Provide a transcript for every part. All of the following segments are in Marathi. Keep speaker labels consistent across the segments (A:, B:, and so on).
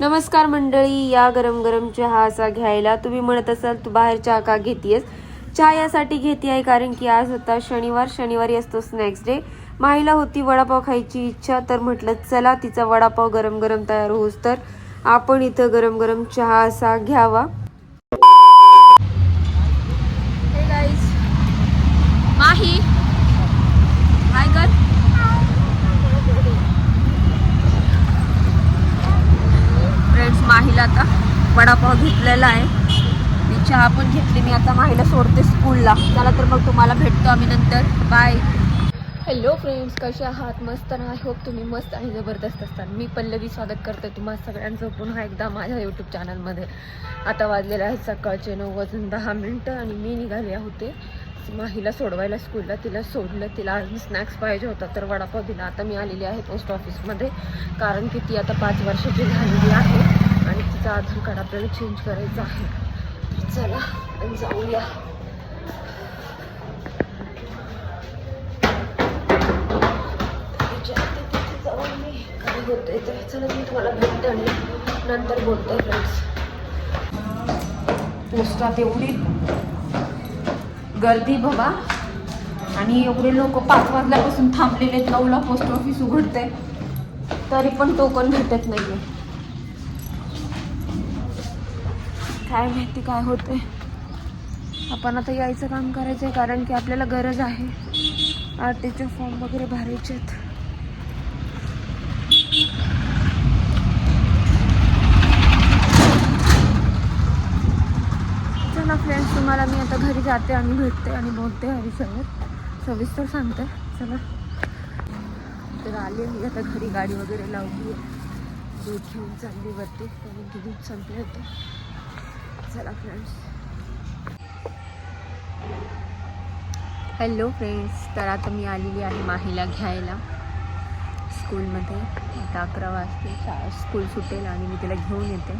A: नमस्कार मंडळी या गरम गरम चहा असा घ्यायला तुम्ही म्हणत असाल तू बाहेर चहा का घेतीयस? चहा यासाठी घेते आहे कारण की आज होता शनिवार शनिवारी असतो स्नॅक्स डे. माईला होती वडापाव खायची इच्छा तर म्हटलं चला तिचा वडापाव गरम गरम तयार होऊस तर. आपण इथं गरम गरम चहा असा घ्यावा. माही. हाय कर फ्रेंड्स माहीला आता वडापाव आहे. मी चहा पण घेतली मी आता माहीला सोडते स्कूलला. चला तर मग तुम्हाला भेटतो आम्ही नंतर. बाय हॅलो फ्रेंड्स कसे आहात? मस्त ना? आय होप तुम्ही मस्त आणि जबरदस्त असताना मी पल्लवी स्वागत करते तुम्हाला सगळ्यांचं. पुन्हा एकदा माझ्या यूट्यूब चॅनलमध्ये आता वाजलेलं आहे सकाळचे नऊ वाजून दहा मिनटं आणि मी निघाले होते. माहीला सोडवायला स्कूलला तिला सोडलं. तिला अजून स्नॅक्स पाहिजे होता तर वडापाव दिला आता मी आलेली आहे पोस्ट ऑफिसमध्ये कारण की ती आता पाच वर्षाची झालेली आहे. आणि तिचं आधार कार्ड आपल्याला चेंज करायचं आहे. चला आणि जाऊया. विचारते जाऊन मी काय होते तर चला मी तुम्हाला भेटते आणि नंतर बोलते फ्रेंड्स पोस्टात एवढी गर्दी बघा आणि एवढे लोक पाच वाजल्यापासून थांबलेले आहेत. नऊला पोस्ट ऑफिस उघडते तरी पण टोकन भेटत नाही आहे काय माहिती काय होते आपण आता यायचं काम करायचं आहे कारण की आपल्याला गरज आहे. आर टीचे फॉर्म वगैरे भरायचे आहेत. चला फ्रेंड्स तुम्हाला मी आता घरी जाते आणि भेटते आणि बोलते ह्या विषयावर सविस्तर सांगते. चला. तर आले मी आता घरी गाडी वगैरे लावली आहे. दूध घेऊन चालली वरती. कारण की दूध संपले होते. चला फ्रेंड्स हॅलो फ्रेंड्स तर आता मी आलेली आहे माहीला घ्यायला स्कूलमध्ये आता अकरा वाजते स्कूल सुटेल आणि मी तिला घेऊन येते.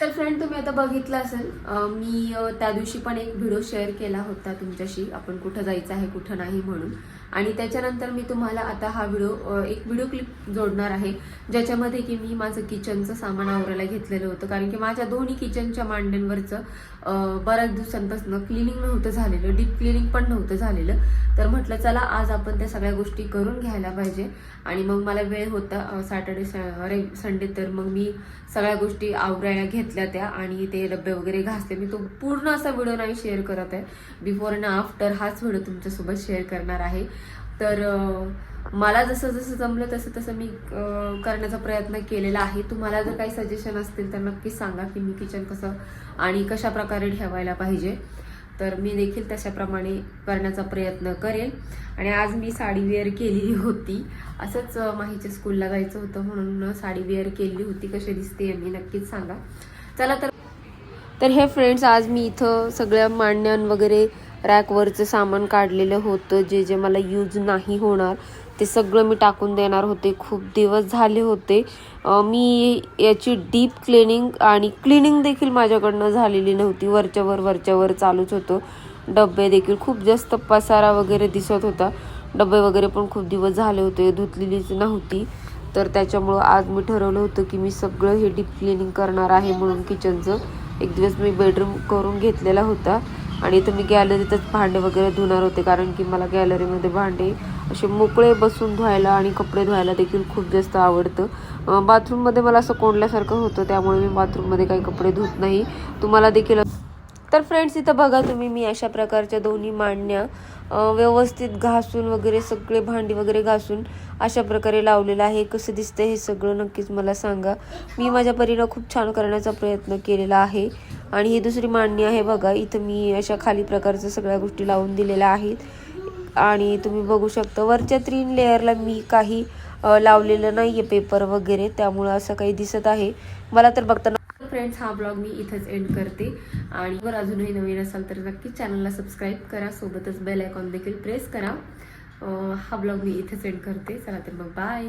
A: तर फ्रेंड तुम्ही आता बघितलं असेल मी त्या दिवशी पण एक व्हिडिओ शेअर केला होता तुमच्याशी. आपण कुठं जायचं आहे कुठं नाही म्हणून. आणि त्याच्यानंतर मी तुम्हाला आता हा व्हिडिओ एक व्हिडिओ क्लिप जोडणार आहे ज्याच्यामध्ये की मी माझं किचनचं सामान आवरायला घेतलेलं होतं. कारण की माझ्या दोन्ही किचनच्या मांड्यांवरचं बऱ्याच दिवसांपासून क्लिनिंग नव्हतं झालेलं डीप क्लिनिंग पण नव्हतं झालेलं. तर म्हटलं चला आज आपण त्या सगळ्या गोष्टी करून घ्यायला पाहिजे. आणि मग मला वेळ होता सॅटर्डे अरे संडे तर मग मी सगळ्या गोष्टी आवरायला घेतल्या त्या आणि ते डबे वगैरे घासते मी तो पूर्ण असा व्हिडिओ नाही शेअर करत आहे. बिफोर आणि आफ्टर हाच व्हिडिओ तुमच्यासोबत शेअर करणार आहे. तर मला जसं जसं जमलं तसं तसं मी करण्याचा प्रयत्न केलेला आहे. तुम्हाला जर काही सजेशन असतील तर नक्कीच सांगा की मी किचन कसं आणि कशा प्रकारे ठेवायला पाहिजे. तर मी देखील तशाप्रमाणे करण्याचा प्रयत्न करेल आणि आज मी साडी वेअर केलेली होती. असंच माहीच्या स्कूलला जायचं होतं म्हणून साडी वेअर केलेली होती. कशी दिसते मी नक्कीच सांगा. चला तर तर हे फ्रेंड्स आज मी इथं सगळ्या मांडण्यां वगैरे रॅकवरचं सामान काढलेलं होतं जे जे मला यूज नाही होणार ते सगळं मी टाकून देणार होते. खूप दिवस झाले होते. मी याची डीप क्लिनिंग आणि क्लिनिंग देखील माझ्याकडनं झालेली नव्हती. वरच्यावर वरच्यावर चालूच होतं. डबे देखील खूप जास्त पसारा वगैरे दिसत होता. डबे वगैरे पण खूप दिवस झाले होते धुतलेलीच नव्हती. तर त्याच्यामुळं आज मी ठरवलं होतं की मी सगळं हे डीप क्लिनिंग करणार आहे म्हणून किचनचं एक दिवस मी बेडरूम करून घेतलेला होता. आणि इथं मी गॅलरीतच भांडे वगैरे धुणार होते कारण की मला गॅलरीमध्ये भांडे असे मोकळे बसून धुवायला आणि कपडे धुवायला देखील खूप जास्त आवडतं. बाथरूममध्ये मला असं कोंडल्यासारखं होतं त्यामुळे मी बाथरूममध्ये काही कपडे धुत नाही. तुम्हाला देखील तर फ्रेंड्स इथं बघा तुम्ही मी अशा प्रकारच्या दोन्ही मांडण्या व्यवस्थित घासून वगैरे सगळे भांडी वगैरे घासून अशा प्रकारे लावलेलं आहे. कसं दिसतं हे सगळं नक्कीच मला सांगा. मी माझ्या परीनं खूप छान करण्याचा प्रयत्न केलेला आहे. आणि ही दुसरी मांडणी आहे बघा इथं मी अशा खाली प्रकारच्या सगळ्या गोष्टी लावून दिलेल्या आहेत. आणि तुम्ही बघू शकता वरच्या तीन लेअरला मी काही लावलेलं नाही आहे पेपर वगैरे त्यामुळं असं काही दिसत आहे. मला तर बघताना फ्रेंड्स हा ब्लॉग मी इथंच एंड करते. आणि जर अजूनही नवीन असाल तर नक्की चॅनलला सबस्क्राईब करा. सोबतच बेल आयकॉन देखील प्रेस करा. हा ब्लॉग मी इथंच एंड करते. चला तर मग बाय